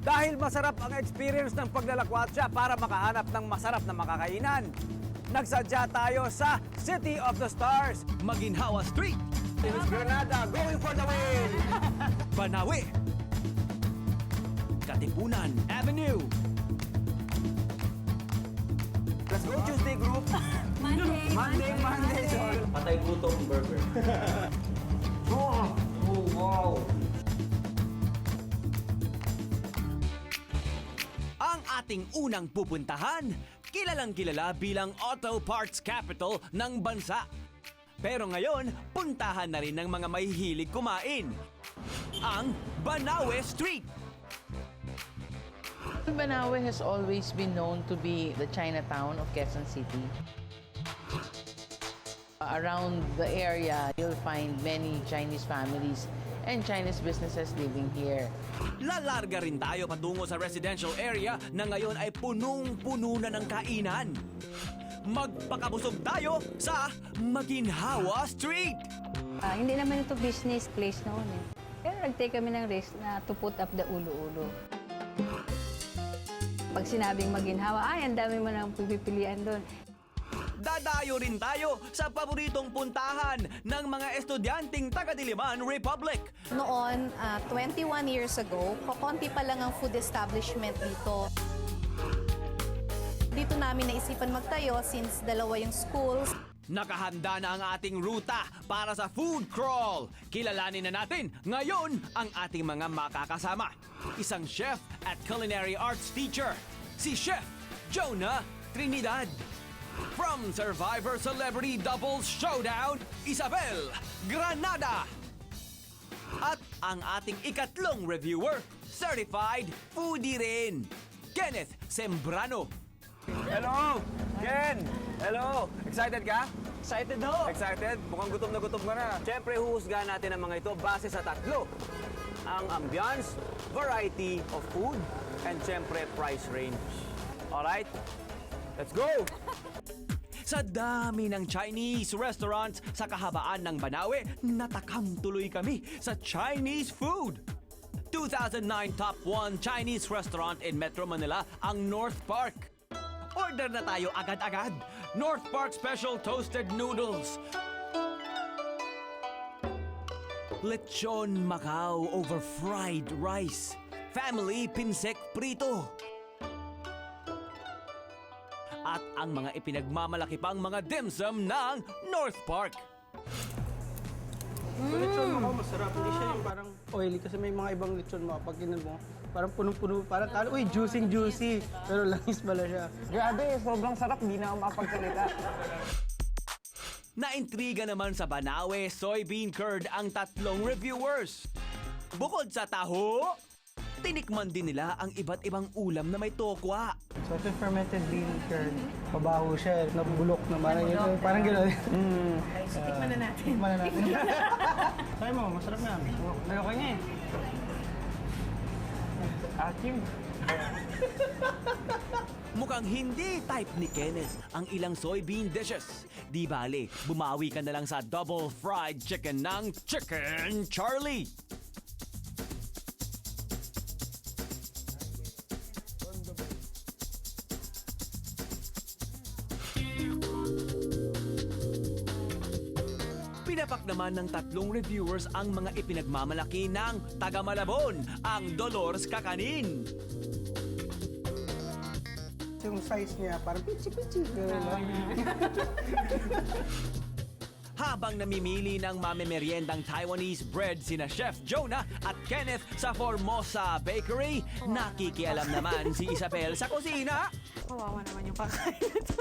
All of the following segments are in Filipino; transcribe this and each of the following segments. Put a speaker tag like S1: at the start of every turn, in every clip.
S1: Dahil masarap ang experience ng paglalakwatsa para makahanap ng masarap na makakainan. Nagsadya tayo sa City of the Stars, Maginhawa Street. Miss Granada, going for the win!
S2: Banawe, Katipunan Avenue,
S1: Let's go Tuesday group.
S3: Monday.
S1: Monday, Monday. Sorry.
S4: Patay gutom burger. oh, oh, wow.
S2: Ating unang pupuntahan, kilalang kilala bilang auto parts capital ng bansa. Pero ngayon, puntahan na rin ng mga mahihilig kumain. Ang Banawe Street.
S5: Banawe has always been known to be the Chinatown of Quezon City. Around the area, you'll find many Chinese families and Chinese businesses living here.
S2: Lalarga rin tayo patungo sa residential area na ngayon ay punong-puno na ng kainan. Magpakabusog tayo sa Maginhawa Street.
S3: Ah, hindi naman ito business place noon eh. Pero nag-take kami ng risk na to put up the ulo-ulo. Pag sinabing maginhawa, ay, ang dami mo nang pipilian doon.
S2: Dadayo rin tayo sa paboritong puntahan ng mga estudyanteng taga-Diliman Republic.
S6: Noon, ah, 21 years ago, kokonti pa lang ang food establishment dito. Dito namin naisipan magtayo since dalawa yung schools.
S2: Nakahanda na ang ating ruta para sa food crawl. Kilalanin na natin ngayon ang ating mga makakasama. Isang chef at culinary arts teacher, si Chef Jonah Trinidad. From Survivor Celebrity Doubles Showdown, Isabel Granada. At ang ating ikatlong reviewer, certified foodie rin, Kenneth Sembrano.
S1: Hello! Ken! Hello! Excited ka?
S4: Excited no?
S1: Excited? Mukhang gutom na gutom ka na. Siyempre, huhusgahan natin ang mga ito base sa tatlo. Ang ambiance, variety of food, and siyempre, price range. Alright? Let's go!
S2: Sa dami ng Chinese restaurants sa kahabaan ng Banawe, natakam tuloy kami sa Chinese food. 2009 Top 1 Chinese restaurant in Metro Manila ang North Park. Order na tayo agad-agad. North Park Special Toasted Noodles. Lechon Macau over fried rice. Family Pinsek Prito at ang mga ipinagmamalaki pang mga dimsum ng North Park.
S7: Lechon mo masarap. Hindi siya yung parang oily kasi may mga ibang lechon mo pag kinan mo. Parang punong-puno, parang talo, uy, juicy juicy. Pero langis pala siya.
S4: Grabe, sobrang sarap. Di na ako mapagsalita.
S2: Naintriga naman sa Banawe soybean curd ang tatlong reviewers. Bukod sa taho, tinikman din nila ang iba't ibang ulam na may tokwa.
S7: So ito fermented bean curd. Pabaho siya, eh, nabulok na parang yun. Parang gano'n. Mm. Tikman na natin. Tikman na natin. Try mo, masarap na. Meron ka niya eh. Akim.
S2: Mukhang hindi type ni Kenneth ang ilang soybean dishes. Di bale, bumawi ka na lang sa double fried chicken ng Chicken Charlie. Pinapak naman ng tatlong reviewers ang mga ipinagmamalaki ng taga Malabon, ang Dolores Kakanin.
S7: Yung size niya, parang pichi-pichi. Lang.
S2: Habang namimili ng mamemeriendang Taiwanese bread sina Chef Jonah at Kenneth sa Formosa Bakery, nakikialam naman si Isabel sa kusina.
S8: Kawawa naman yung kakain nito.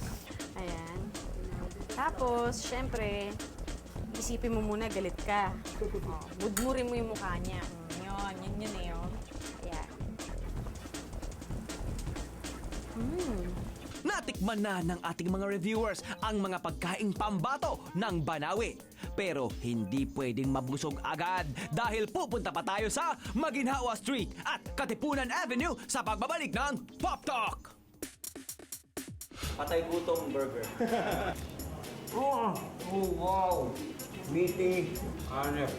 S8: Ayan. Tapos, syempre, isipin mo muna galit ka. Oh, budmurin mo yung mukha niya. Mm, yun, yun yun eh. Oh. Ayan.
S2: Natikman na ng ating mga reviewers ang mga pagkaing pambato ng Banawe. Pero hindi pwedeng mabusog agad dahil pupunta pa tayo sa Maginhawa Street at Katipunan Avenue sa pagbabalik ng Pop Talk.
S4: Patay gutom burger. oh, oh, wow. meeting RF